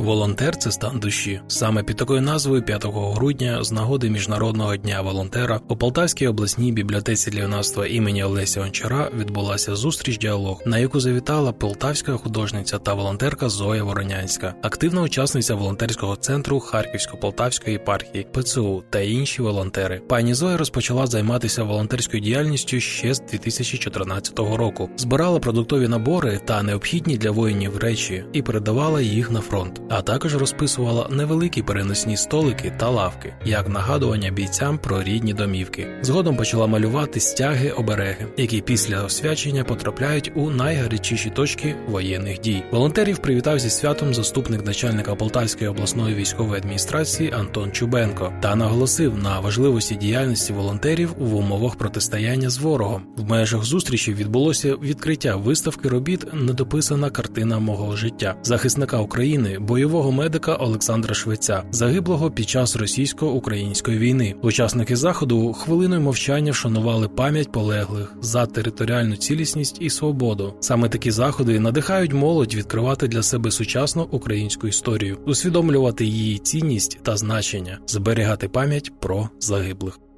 Волонтер це стан душі. Саме під такою назвою 5 грудня, з нагоди Міжнародного дня волонтера, у Полтавській обласній бібліотеці для юнацтва імені Олеся Ончара відбулася зустріч діалог, на яку завітала полтавська художниця та волонтерка Зоя Воронянська, активна учасниця волонтерського центру Харківсько-Полтавської єпархії ПЦУ та інші волонтери. Пані Зоя розпочала займатися волонтерською діяльністю ще з 2014 року. Збирала продуктові набори та необхідні для воїнів речі і передавала їх на фронт а також розписувала невеликі переносні столики та лавки, як нагадування бійцям про рідні домівки. Згодом почала малювати стяги обереги, які після освячення потрапляють у найгарячіші точки воєнних дій. Волонтерів привітав зі святом заступник начальника Полтавської обласної військової адміністрації Антон Чубенко та наголосив на важливості діяльності волонтерів в умовах протистояння з ворогом. В межах зустрічі відбулося відкриття виставки робіт Недописана картина мого життя захисника України. Бо бойового медика Олександра Швеця, загиблого під час російсько-української війни. Учасники заходу хвилиною мовчання вшанували пам'ять полеглих за територіальну цілісність і свободу. Саме такі заходи надихають молодь відкривати для себе сучасну українську історію, усвідомлювати її цінність та значення, зберігати пам'ять про загиблих.